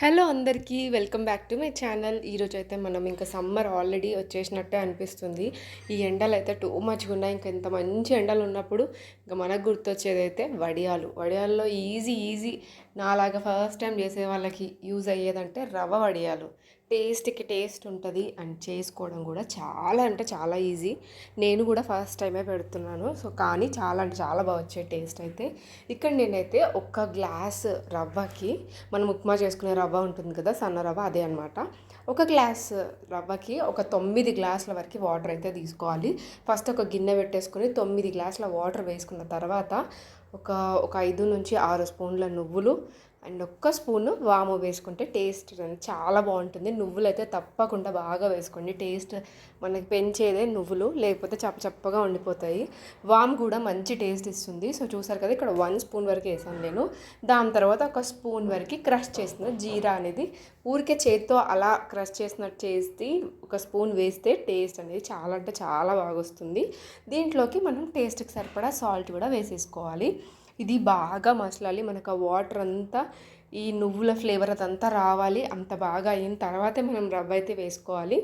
Hello అందరికీ welcome back to my channel. ఈరోజు అయితే మనం ఇంకా సమ్మర్ ఆల్రెడీ వచ్చేసినట్టే అనిపిస్తుంది. ఈ ఎండలు అయితే టూ మచ్గా ఉన్నాయి. ఇంకా ఇంత మంచి ఎండలు ఉన్నప్పుడు ఇంకా మనకు గుర్తొచ్చేది అయితే వడియాలు. వడియాల్లో ఈజీ ఈజీ. నాలాగా ఫస్ట్ టైం చేసే వాళ్ళకి యూజ్ అయ్యేదంటే రవ్వ వడియాలు. టేస్ట్కి టేస్ట్ ఉంటుంది అండ్ చేసుకోవడం కూడా చాలా అంటే చాలా ఈజీ. నేను కూడా ఫస్ట్ టైమే పెడుతున్నాను. సో కానీ చాలా అంటే చాలా బాగా వచ్చే టేస్ట్ అయితే. ఇక్కడ నేనైతే ఒక గ్లాస్ రవ్వకి మనం ఉప్మా చేసుకునే రవ్వ ఉంటుంది కదా సన్న రవ్వ అదే అనమాట ఒక గ్లాస్ రవ్వకి ఒక తొమ్మిది గ్లాసుల వరకు వాటర్ అయితే తీసుకోవాలి. ఫస్ట్ ఒక గిన్నె పెట్టేసుకొని తొమ్మిది గ్లాసుల వాటర్ వేసుకున్న తర్వాత ఒక ఒక ఐదు నుంచి ఆరు స్పూన్ల నువ్వులు అండ్ ఒక్క స్పూను వాము వేసుకుంటే టేస్ట్ అనేది చాలా బాగుంటుంది. నువ్వులు అయితే తప్పకుండా బాగా వేసుకోండి. టేస్ట్ మనకి పెంచేదే నువ్వులు లేకపోతే చప్ప చప్పగా ఉండిపోతాయి. వాము కూడా మంచి టేస్ట్ ఇస్తుంది. సో చూసారు కదా ఇక్కడ వన్ స్పూన్ వరకు వేసాను నేను. దాని తర్వాత ఒక స్పూన్ వరకు క్రష్ చేసిన జీరా అనేది. ఊరికే చేత్తో అలా క్రష్ చేసినట్టు చేసి ఒక స్పూన్ వేస్తే టేస్ట్ అనేది చాలా అంటే చాలా బాగా వస్తుంది. దీంట్లోకి మనం టేస్ట్కి సరిపడా సాల్ట్ కూడా వేసేసుకోవాలి. ఇది బాగా మసలాలి. మనకు ఆ వాటర్ అంతా ఈ నువ్వుల ఫ్లేవర్ అదంతా రావాలి. అంత బాగా అయిన తర్వాతే మనం రవ్వ అయితే వేసుకోవాలి.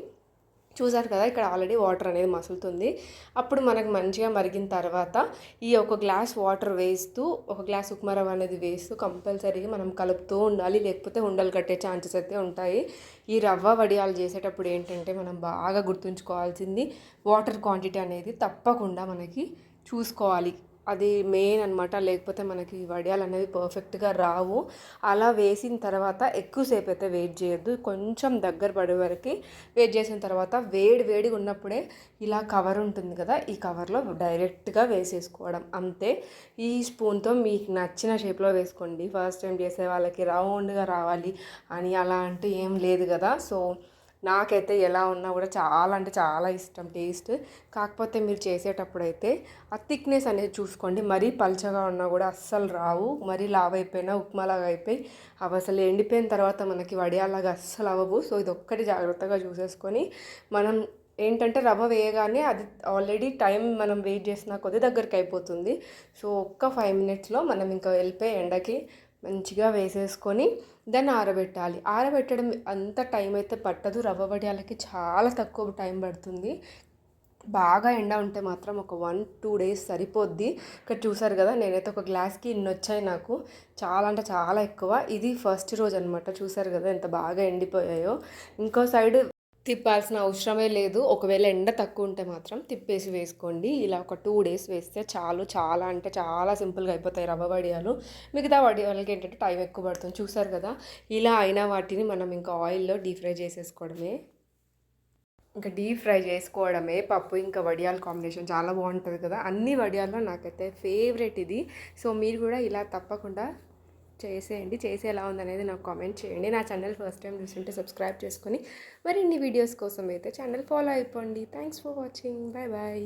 చూసారు కదా ఇక్కడ ఆల్రెడీ వాటర్ అనేది మసులుతుంది. అప్పుడు మనకు మంచిగా మరిగిన తర్వాత ఈ ఒక గ్లాస్ వాటర్ వేస్తూ ఒక గ్లాస్ ఉప్మా రవ్వ అనేది వేస్తూ కంపల్సరీగా మనం కలుపుతూ ఉండాలి. లేకపోతే ఉండలు కట్టే ఛాన్సెస్ అయితే ఉంటాయి. ఈ రవ్వ వడియాలు చేసేటప్పుడు ఏంటంటే మనం బాగా గుర్తుంచుకోవాల్సింది వాటర్ క్వాంటిటీ అనేది తప్పకుండా మనకి చూసుకోవాలి. అది మెయిన్ అనమాట లేకపోతే మనకి వడియాలు అనేవి పర్ఫెక్ట్గా రావు. అలా వేసిన తర్వాత ఎక్కువసేపు అయితే వెయిట్ చేయొద్దు. కొంచెం దగ్గర పడే వరకు వెయిట్ చేసిన తర్వాత వేడి వేడిగా ఉన్నప్పుడే ఇలా కవర్ ఉంటుంది కదా ఈ కవర్లో డైరెక్ట్గా వేసేసుకోవడం. అంతే. ఈ స్పూన్తో మీకు నచ్చిన షేప్లో వేసుకోండి. ఫస్ట్ టైం చేసే వాళ్ళకి రౌండ్గా రావాలి అని అలా అంటే ఏం లేదు కదా. సో నాకైతే ఎలా ఉన్నా కూడా చాలా అంటే చాలా ఇష్టం టేస్ట్. కాకపోతే మీరు చేసేటప్పుడు అయితే ఆ థిక్నెస్ అనేది చూసుకోండి. మరీ పల్చగా ఉన్నా కూడా అస్సలు రావు. మరీ లావ్ అయిపోయినా ఉప్మాలాగా అయిపోయి అవి అసలు ఎండిపోయిన తర్వాత మనకి వడియాలాగా అస్సలు అవ్వవు. సో ఇది ఒక్కటి జాగ్రత్తగా చూసేసుకొని మనం ఏంటంటే రవ్వ వేయగానే అది ఆల్రెడీ టైం మనం వెయిట్ చేసిన కొద్ది దగ్గరికి అయిపోతుంది. సో ఒక్క ఫైవ్ మినిట్స్లో మనం ఇంకా వెళ్ళిపోయి ఎండకి మంచిగా వేసేసుకొని దాన్ని ఆరబెట్టాలి. ఆరబెట్టడం అంత టైం అయితే పట్టదు. రవ్వ వడియాలకి చాలా తక్కువ టైం పడుతుంది. బాగా ఎండ ఉంటే మాత్రం ఒక వన్ టూ డేస్ సరిపోద్ది. ఇక్కడ చూసారు కదా నేనైతే ఒక గ్లాస్కి ఇన్ని వచ్చాయి నాకు. చాలా అంటే చాలా ఎక్కువ. ఇది ఫస్ట్ రోజు అనమాట చూసారు కదా ఎంత బాగా ఎండిపోయాయో. ఇంకో సైడ్ తిప్పాల్సిన అవసరమే లేదు. ఒకవేళ ఎండ తక్కువ ఉంటే మాత్రం తిప్పేసి వేసుకోండి. ఇలా ఒక టూ డేస్ వేస్తే చాలు. చాలా అంటే చాలా సింపుల్గా అయిపోతాయి రవ్వ వడియాలు. మిగతా వడియాలకి ఏంటంటే టైం ఎక్కువ పడుతుంది. చూసారు కదా? ఇలా అయిన వాటిని మనం ఇంకా ఆయిల్లో డీప్ ఫ్రై చేసేసుకోవడమే. ఇంకా డీప్ ఫ్రై చేసుకోవడమే. పప్పు ఇంకా వడియాల కాంబినేషన్ చాలా బాగుంటుంది కదా? అన్ని వడియాల్లో నాకైతే ఫేవరెట్ ఇది. సో మీరు కూడా ఇలా తప్పకుండా చేసేయండి. చేసి ఎలా ఉందనేది నాకు కామెంట్ చేయండి. నా ఛానల్ ఫస్ట్ టైం చూస్తుంటే సబ్స్క్రైబ్ చేసుకొని మరిన్ని వీడియోస్ కోసం అయితే ఛానల్ ఫాలో అయిపోండి. Thanks for watching bye bye